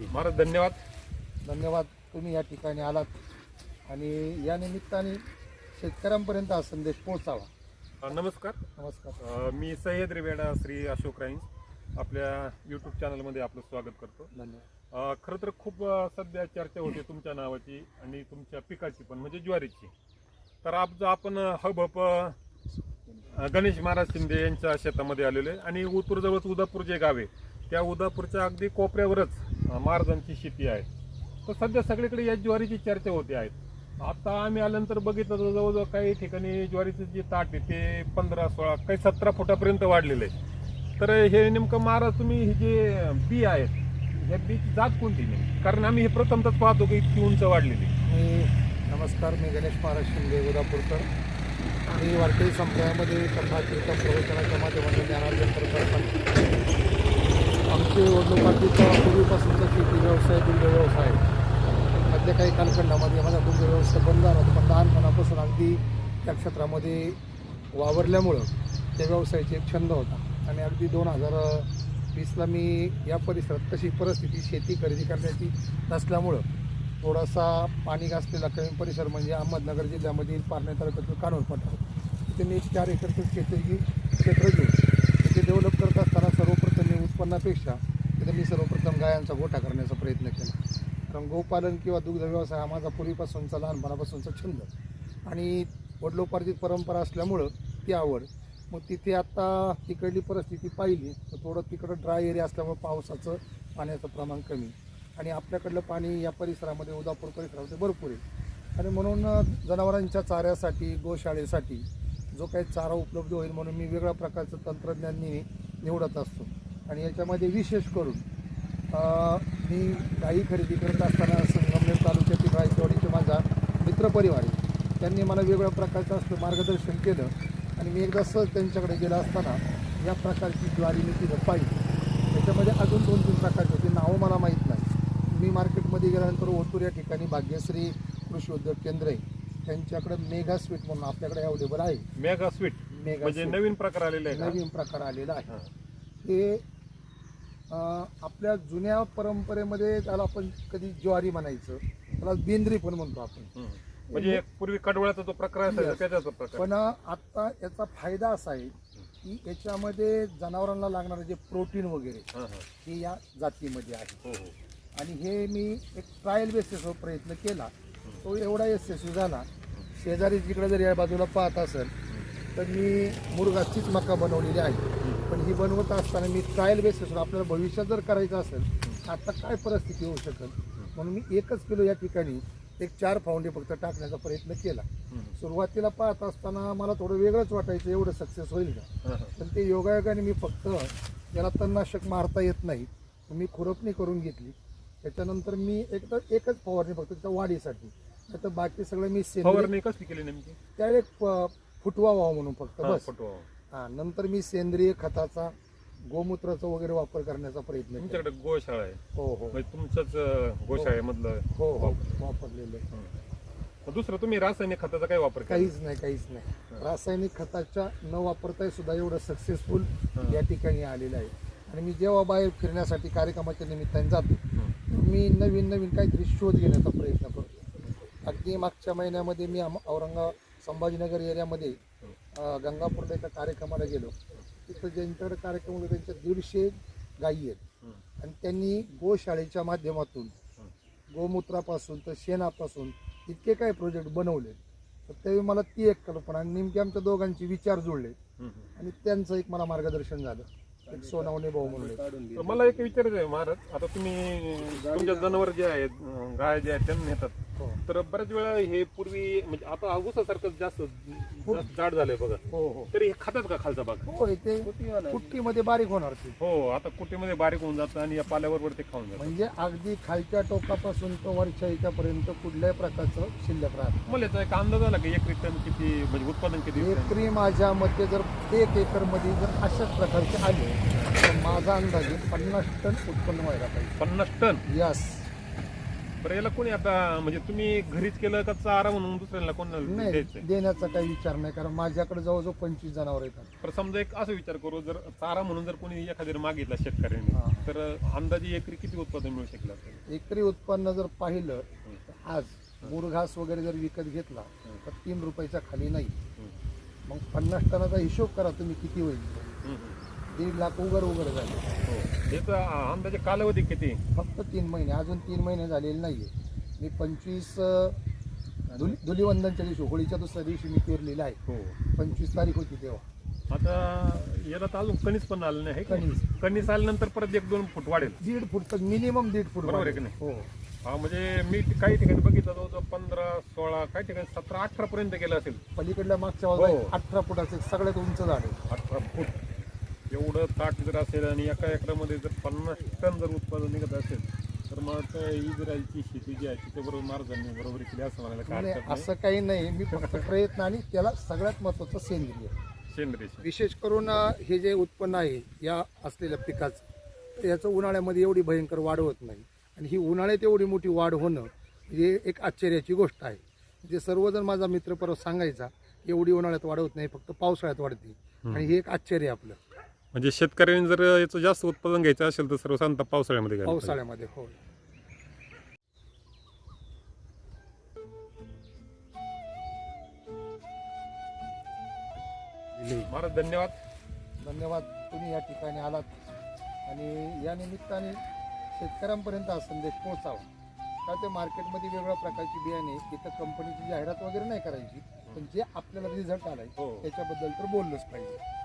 महाराज धन्यवाद. धन्यवाद. तुम्ही या ठिकाणी आलात. आणि या निमित्ताने शेतकऱ्यांपर्यंत हा संदेश पोहोचावा. अ, नमस्कार. नमस्कार. अ, मी सह्याद्री वेडा श्री अशोक राईन्स आपल्या यूट्यूब चॅनलमध्ये आपलं स्वागत करतो. धन्यवाद. अ, खरं तर खूप अ, सध्या चर्चा होते तुमच्या नावाची आणि तुमच्या पिकाची पण म्हणजे ज्वारीची. तर आज आपण हबप गणेश महाराज शिंदे यांच्या शेतामध्ये आलेलो आहे. आणि उतूर जवळच उदापूर जे गाव आहे त्या उदापूरच्या अगदी कोपऱ्यावरच अ, महाराजांची शेती आहे. तर सध्या सगळीकडे या ज्वारीची चर्चा होते आहेत. आता आम्ही आल्यानंतर बघितलं तर जवळजवळ काही ठिकाणी ज्वारीचं जे ताट आहे ते पंधरा सोळा काही सतरा फुटापर्यंत वाढलेलं आहे. तर हे नेमकं महाराज तुम्ही हे जे बी आहेत ह्या बीची जात कोणती नेमकी? कारण आम्ही हे प्रथमतच पाहतो की इतकी उंच वाढलेली मी नमस्कार मी गणेश महाराज शिंदे उदापूरकर मी वारकरी संप्रदायामध्ये कथा कीर्तन प्रवचनाच्या माध्यमातून ज्ञानार्जन करत असताना आमचे वडलोपार्जित पूर्वीपासूनचा शेती व्यवसाय दुग्ध व्यवसाय. मधल्या काही कालखंडामध्ये माझा दुग्ध व्यवसाय बंद झाला होता पण लहानपणापासून अगदी त्या क्षेत्रामध्ये वावरल्यामुळं त्या व्यवसायाचे एक छंद होता. आणि अगदी दोन हजार वीसला मी या परिसरात कशी परिस्थिती शेती खरेदी करण्याची नसल्यामुळं थोडासा पाणी गासलेला कमी परिसर म्हणजे अहमदनगर जिल्ह्यामधील पारणे तालुक्यातील कानोर पठार तिथे मी चार एकरचं शेती क्षेत्र घेऊन तिथे डेव्हलप करत असताना सर्वप्रथम उत्पन्नापेक्षा तिथे मी सर्वप्रथम गायांचा गोठा करण्याचा प्रयत्न केला. कारण गोपालन किंवा दुग्ध व्यवसाय हा माझा पूर्वीपासूनचा लहानपणापासूनचा छंद. आणि वडलोपार्जित परंपरा असल्यामुळं ती आवड. मग तिथे आत्ता तिकडली परिस्थिती पाहिली तर थोडं तिकडं ड्राय एरिया असल्यामुळं पावसाचं पाण्याचं प्रमाण कमी. आणि आपल्याकडलं पाणी या परिसरामध्ये उदापूर परिसरामध्ये भरपूर आहे. आणि म्हणून जनावरांच्या चाऱ्यासाठी गोशाळेसाठी जो काही चारा उपलब्ध होईल म्हणून मी वेगळ्या प्रकारचं तंत्रज्ञान निवडत असतो. आणि याच्यामध्ये विशेष करून अ, मी गाई खरेदी करत असताना संगमनेर तालुक्यातील रायचवाडीचे माझा मित्रपरिवार आहे. त्यांनी मला वेगवेगळ्या प्रकारचं असं मार्गदर्शन केलं आणि मी एकदा सहज त्यांच्याकडे गेला असताना या प्रकारची ज्वारी मी तिथं पाहिली. त्याच्यामध्ये अजून दोन तीन प्रकारचे होते. नावं मला माहीत नाही. मी मार्केटमध्ये गेल्यानंतर ओतूर या ठिकाणी भाग्यश्री कृषी उद्योग केंद्र आहे. त्यांच्याकडे मेगा स्वीट म्हणून आपल्याकडे अवेलेबल आहे. Mega sweet. मेगा म्हणजे. नवीन प्रकार आलेला आहे? नवीन प्रकार आलेला आहे. हा. ते आपल्या जुन्या परंपरेमध्ये त्याला आपण कधी ज्वारी म्हणायचं त्याला बेंद्री पण म्हणतो आपण. म्हणजे पूर्वी कडवळाचा जो प्रकार पण आता याचा फायदा असा आहे की याच्यामध्ये जनावरांना लागणारं जे प्रोटीन वगैरे हा, या जातीमध्ये आहे. हो हो. आणि हे मी एक ट्रायल बेसिसवर प्रयत्न केला. तो एवढा यशस्वी झाला. शेजारी जिकडे जर या बाजूला पाहत असेल तर मी मुरगाचीच मका बनवलेली आहे. पण ही बनवत असताना मी ट्रायल बेसिसवर आपल्याला भविष्यात जर करायचं असेल आता काय परिस्थिती होऊ शकेल? म्हणून मी एकच किलो या ठिकाणी एक चार फाउंडे फक्त टाकण्याचा प्रयत्न केला. सुरुवातीला पाहत असताना मला थोडं वेगळंच वाटायचं एवढं सक्सेस होईल का. पण ते योगायोगाने मी फक्त याला तणनाशक मारता येत नाही मी खुरपणी करून घेतली. त्याच्यानंतर मी एकदा एकच फवारणी फक्त त्या वाढीसाठी. तर बाकी सगळं मी सेंद्रिय एक फुटवा व्हावा म्हणून फक्त बस. हा नंतर मी सेंद्रिय खताचा गोमूत्राचा वगैरे वापर करण्याचा प्रयत्न केला. तुमच्याकडे गोशाळा आहे. हो हो. म्हणजे तुमचंच अं, गोशाळेमधलं हो हो वापरलेलं आहे. दुसरं तुम्ही रासायनिक खताचा काय वापर केला? काहीच नाही काहीच नाही. रासायनिक खताच्या न वापरताय सुद्धा एवढं सक्सेसफुल हा. या ठिकाणी आलेलं आहे. आणि मी जेव्हा बाहेर फिरण्यासाठी कार्यक्रमाच्या निमित्ताने जातो. मी नवीन नवीन काहीतरी शोध घेण्याचा प्रयत्न करतो. अगदी मागच्या महिन्यामध्ये मी आम- औरंगाबाद संभाजीनगर एरियामध्ये अं, गंगापूरला एका कार्यक्रमाला गेलो. तिथं ज्यांच्याकडे कार्यक्रम होते त्यांच्या दीडशे गायी आहेत. आणि त्यांनी गोशाळेच्या माध्यमातून गोमूत्रापासून तर शेणापासून इतके काय प्रोजेक्ट बनवले. तर त्यावेळी मला ती एक कल्पना आणि नेमके आमच्या दोघांचे विचार जुळले. आणि त्यांचं एक मला मार्गदर्शन झालं. एक सोनावणे भाऊ म्हणून मला एक विचारायचं आहे महाराज. आता तुम्ही तुमच्या जनावर जे आहेत गाय जे आहेत त्यांना नेतात. हो तर बऱ्याच वेळा हे पूर्वी म्हणजे आता अगुसासारखं जास्त जास्त जाड झालंय बघा. हो हो. तरी हे खातात का खालचा भाग? हो ते कुट्टीमध्ये बारीक होणार ते. हो आता कुटीमध्ये बारीक होऊन जातं आणि या पाल्याबरोबर ते खाऊन जातं. म्हणजे अगदी खालच्या टोकापासून तर वरच्या याच्यापर्यंत कुठल्याही प्रकारचं शिल्लक राहत मला याचा एक अंदाज आला की एक टन किती म्हणजे उत्पादन किती? एकरी माझ्या मते जर एक एकरमध्ये जर अशाच प्रकारचे आले तर माझा अंदाजे पन्नास टन उत्पन्न व्हायला पाहिजे. पन्नास टन? यस बरं याला कोणी आता म्हणजे तुम्ही घरीच केलं का चारा म्हणून दुसऱ्याला कोणाला नाही द्यायचंय? देण्याचा काही विचार नाही कारण माझ्याकडे जवळजवळ पंचवीस जनावर येतात. तर समजा एक असं विचार करू जर चारा म्हणून जर कोणी एखाद्याने मागितला शेतकऱ्यांनी हा. तर अंदाजे एकरी किती उत्पादन मिळू शकलं असेल? एकरी उत्पन्न जर पाहिलं तर आज मुरघास वगैरे जर विकत घेतला तर तीन रुपयाच्या खाली नाही. मग पन्नास टनाचा हिशोब करा तुम्ही किती होईल. हम्म, हम्म. दीड लाख उघड उघड झाले. हो. याचा अंदाजे कालावधी किती? फक्त तीन महिने अजून तीन महिने झालेले नाहीये. मी पंचवीस धुलीवंदनच्या दिवशी होळीच्या दुसऱ्या दिवशी मी पेरलेलं आहे. हो. पंचवीस तारीख होती तेव्हा. आता याला तर अजून कणीस पण आलं नाही आहे कणीस. कणीस आल्यानंतर परत एक दोन फूट वाढेल. दीड फूट तर मिनिमम दीड फूट बरोबर आहे. की हो. हा म्हणजे मी काही ठिकाणी बघितलं जवळजवळ पंधरा सोळा काही ठिकाणी सतरा अठरा पर्यंत गेलं असेल. पलीकडल्या मागच्या हो. अठरा फुटाचं सगळ्यात उंच झाड आहे. अठरा फूट. एवढं ताट जर असेल आणि एका एकरामध्ये जर पन्नास टन जर उत्पादन निघत असेल तर मग आता इस्रायलची शेती जी आहे त्याच्याबरोबर महाराजांनी बरोबर केली असं म्हणायला काय नाही, हरकत नाही. असं काही नाही. मी फक्त प्रयत्न आणि त्याला सगळ्यात महत्वाचं सेंद्रिय. सेंद्रिय शेती. विशेष करून अं, हे जे उत्पन्न आहे या असलेल्या पिकाचं तर याचं उन्हाळ्यामध्ये एवढी भयंकर वाढ होत नाही. आणि ही उन्हाळ्यात एवढी मोठी वाढ होणं हे एक आश्चर्याची गोष्ट आहे. म्हणजे सर्वजण माझा मित्र परत सांगायचा एवढी उन्हाळ्यात वाढ होत नाही फक्त पावसाळ्यात वाढते. आणि हे एक आश्चर्य आहे आपलं. म्हणजे शेतकऱ्यांनी जर याचं जास्त उत्पादन घ्यायचं असेल तर सर्वसाधारणतः पावसाळ्यामध्ये घ्यायला पाहिजे. पावसाळ्यामध्ये हो महाराज धन्यवाद. धन्यवाद. तुम्ही या ठिकाणी आलात. आणि या निमित्ताने शेतकऱ्यांपर्यंत हा संदेश पोहोचावा. का ते मार्केटमध्ये वेगवेगळ्या प्रकारची बियाणे इथं कंपनीची जाहिरात वगैरे नाही करायची पण जे आपल्याला रिझल्ट आलाय हो. त्याच्याबद्दल तर बोललंच पाहिजे.